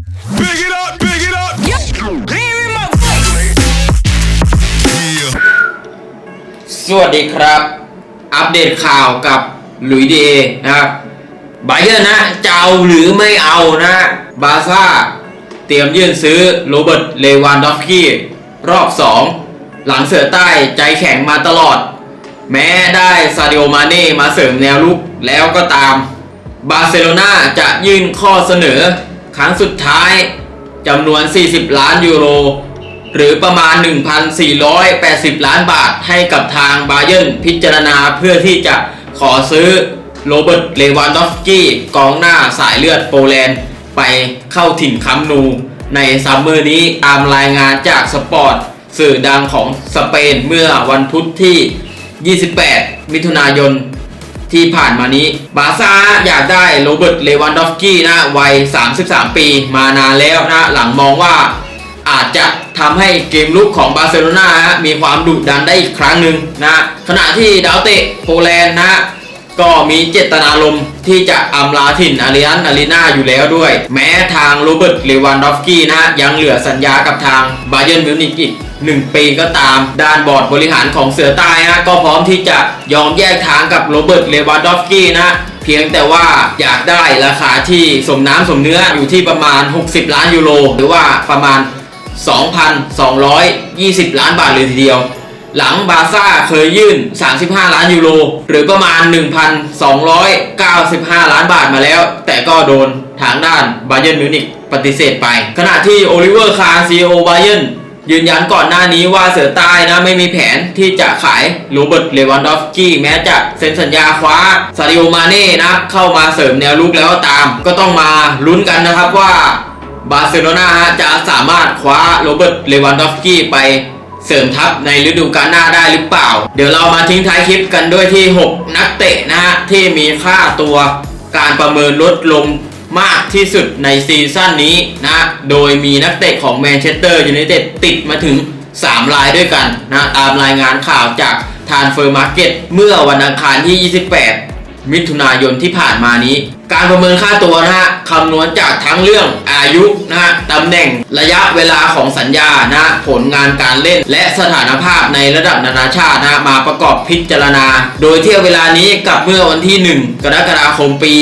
Big it up, big it up. Hearing my voice. Yeah. สวัสดีครับ อัปเดตข่าวกับหลุยส์เดย์นะครับไบเยอร์นะจะเอาหรือไม่เอานะ บาร์ซ่า เตรียมยื่นซื้อโรเบิร์ตเลวานดอฟสกี้รอบ 2 หลังเสือใต้ใจแข็งมาตลอด แม้ได้ซาดิโอมาเน่มาเสริมแนวลุกแล้วก็ตาม บาร์เซโลนาจะยื่นข้อเสนอ ครั้งสุดท้ายจำนวน 40 ล้านยูโร หรือประมาณ 1,480 ล้านบาทให้กับทางบาเยิร์นพิจารณาเพื่อที่จะขอซื้อโรเบิร์ตเลวานดอฟสกี้กองหน้าสายเลือดโปแลนด์ ไปเข้าถิ่นคัมนูในซัมเมอร์นี้ตามรายงานจากสปอร์ตสื่อดังของสเปนเมื่อวันพุธที่ 28 มิถุนายน ที่ผ่านมานี้ บาซ่าอยากได้โรเบิร์ตเลวันดอฟสกี้นะวัย 33 ปีมานานแล้วนะ หลังมองว่าอาจจะทำให้เกมลุกของบาร์เซโลนาฮะมีความดุดันได้อีกครั้งหนึ่งนะขณะที่ดาวเตะโปแลนด์นะก็มีเจตนารมณ์ที่จะอำลาถิ่นอาริอันอารีนาอยู่แล้วด้วย แม้ทางโรเบิร์ตเลวันดอฟสกี้นะยังเหลือสัญญากับทางบาเยิร์นมิวนิกอีก 1 ปีก็ตามด้านบอร์ดบริหารของเสือใต้นะก็พร้อมที่จะยอมแยกทางกับโรเบิร์ตเลวันดอฟสกี้นะเพียงแต่ว่าอยากได้ราคาที่สมน้ำสมเนื้ออยู่ที่ประมาณ 60 ล้านยูโรหรือว่าประมาณ 2,220 ล้านบาทเลยทีเดียว หลังบาซ่าเคยยื่น 35 ล้านยูโรหรือประมาณ 1,295 ล้านบาทมาแล้ว แต่ก็โดนทางด้านบาเยิร์นมิวนิกปฏิเสธไป ขณะที่โอลิเวอร์คาร์ซีโอบาเยิร์น ยืนยันก่อนหน้านี้ว่าเสือใต้นะไม่มีแผนที่จะขายโรเบิร์ตเลวันดอฟสกี้แม้จะเซ็นสัญญาคว้าซาดิโอมาเน่นะเข้ามาเสริมแนวลุกแล้วก็ตาม ก็ต้องมาลุ้นกันนะครับว่าบาร์เซโลนาฮะจะสามารถคว้าโรเบิร์ตเลวันดอฟสกี้ไปเสริมทัพในฤดูกาลหน้าได้หรือเปล่า เดี๋ยวเรามาทิ้งท้ายคลิปกันด้วยที่ 6 นักเตะนะฮะที่มีค่าตัวการประเมินลดลง มากที่สุดในซีซั่นนี้นะ โดยมีนักเตะของแมนเชสเตอร์ยูไนเต็ดติดมาถึง 3 รายด้วยกันนะตามรายงานข่าวจากทานเฟอร์มาร์เก็ตเมื่อวันอังคารที่ 28 มิถุนายนที่ผ่านมานี้ การประเมินค่าตัวนะฮะคำนวณจากทั้งเรื่องอายุนะฮะตำแหน่งระยะเวลาของสัญญานะฮะผลงานการเล่น และสถานภาพในระดับนานาชาตินะมาประกอบพิจารณา โดยเทียบเวลานี้กับเมื่อวันที่ 1 กรกฎาคมปี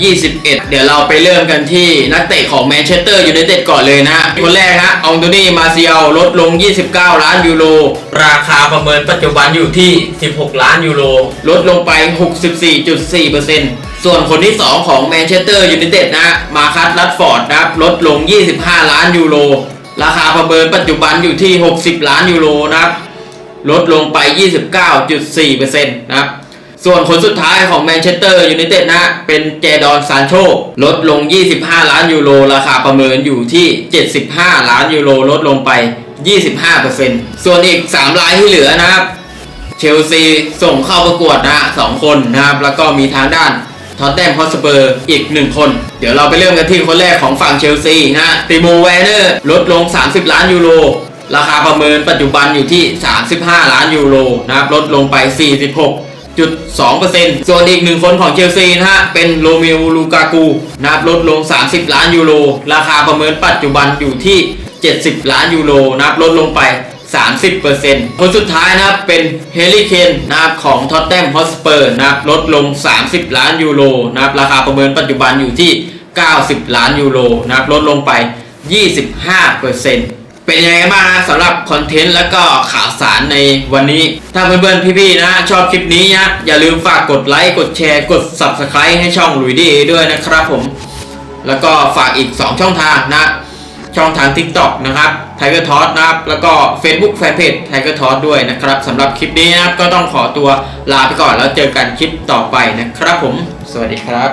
2021 เดี๋ยวเราไปเริ่มกันที่นักเตะของแมนเชสเตอร์ยูไนเต็ดก่อนเลยนะฮะคนแรกฮะอองโตนี่มาเซียลลดลง 29 ล้านยูโรราคาประเมินปัจจุบันอยู่ที่ 16 ล้านยูโรลดลงไป 64.4% ส่วนคนที่ 2 ของแมนเชสเตอร์ยูไนเต็ดนะมาคัสลัดฟอร์ดนะครับลดลง 25 ล้านยูโร ราคาประเมินปัจจุบันอยู่ที่ 60 ล้านยูโรนะครับลดลงไป 29.4%นะครับส่วนคนสุดท้ายของแมนเชสเตอร์ยูไนเต็ดนะเป็นเจดอนซานโชลดลง 25 ล้านยูโร ราคาประเมินอยู่ที่ 75 ล้านยูโร ลดลงไป 25%ส่วนอีก 3 รายที่เหลือนะครับ เชลซีส่งเข้าประกวดนะสองคนนะครับ แล้วก็มีทางด้าน ท็อตแนมฮอสเปอร์อีกหนึ่งคน เดี๋ยวเราไปเริ่มกันที่คนแรกของฝั่งเชลซีนะติโมแวร์เนอร์ลดลง 30 ล้านยูโรราคาประเมินปัจจุบันอยู่ที่ 35 ล้านยูโรนะครับลดลงไป 46.2%ส่วนอีกหนึ่งคนของเชลซีนะฮะ เป็นโรเมโอลูกากูนะครับลดลง 30 ล้านยูโร ราคาประเมินปัจจุบันอยู่ที่ 70 ล้านยูโรนะครับลดลงไป 30%คนสุดท้ายนะครับเป็นเฮลิเคนนะครับของท็อตแนมฮอสเปอร์นะครับลดลง 30 ล้านยูโรนะครับราคาประเมินปัจจุบันอยู่ที่ 90 ล้านยูโรนะครับลดลงไป 25%เป็นยังไงบ้างนะสำหรับคอนเทนต์แล้วก็ข่าวสารในวันนี้ ถ้าเพื่อนๆพี่ๆนะ ชอบคลิปนี้นะอย่าลืมฝากกดไลค์กดแชร์กด Subscribe ให้ช่องลุยดีด้วยนะครับผม แล้วก็ฝากอีก 2 ช่องทางนะ ช่องทาง TikTok นะครับ Tiger t o s นะครับ แล้วก็ Facebook Fanpage Tiger t o s ด้วยนะครับสำหรับคลิปนี้นะครับก็ต้องขอตัวลาไปก่อนแล้วเจอกันคลิปต่อไปนะครับผม สวัสดีครับ